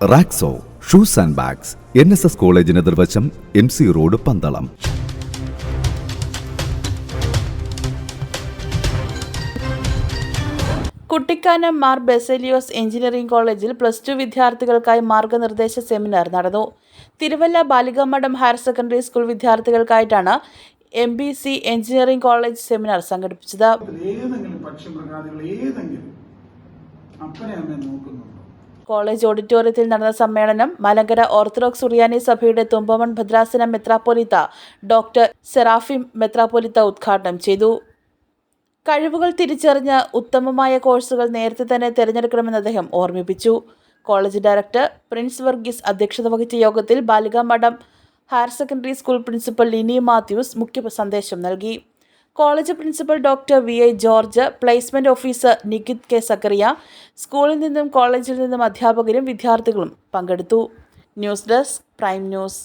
Raxo shoes and bags N S S കോളേജിന് നിർവശം M C road Pandalam. Kuttikkanam Mar Baselios engineering കോളേജിൽ plus two വിദ്യാർത്ഥികൾക്കായി മാർഗനിർദ്ദേശ seminar നടന്നു. Thiruvalla Balikamadom higher secondary school വിദ്യാർത്ഥികൾക്കായിട്ടാണ് M B C engineering college seminar സംഘടിപ്പിച്ചത്. ഏതെങ്കിലും പക്ഷിമൃഗാദികൾ ഏതെങ്കിലും അപ്പനെ അമ്മയെ നോക്കുന്നുണ്ടോ കോളേജ് ഓഡിറ്റോറിയത്തിൽ നടന്ന സമ്മേളനം മലങ്കര ഓർത്തഡോക്സ് സുറിയാനി സഭയുടെ തുമ്പമൺ ഭദ്രാസന മെത്രാപ്പൊലിത്ത ഡോക്ടർ സെറാഫിം മെത്രാപ്പൊലിത്ത ഉദ്ഘാടനം ചെയ്തു. കഴിവുകൾ തിരിച്ചറിഞ്ഞ് ഉത്തമമായ കോഴ്സുകൾ നേരത്തെ തന്നെ തിരഞ്ഞെടുക്കണമെന്ന് അദ്ദേഹം ഓർമ്മിപ്പിച്ചു. കോളേജ് ഡയറക്ടർ പ്രിൻസ് വർഗീസ് അധ്യക്ഷത വഹിച്ച യോഗത്തിൽ Balikamadom higher secondary school principal Lini Mathews മുഖ്യ സന്ദേശം നൽകി. College principal doctor V I George placement officer Nikhith K Zachariah സ്കൂളിൽ നിന്നും കോളേജിൽ നിന്നും അധ്യാപകരും വിദ്യാർത്ഥികളും പങ്കെടുത്തു. News desk prime news.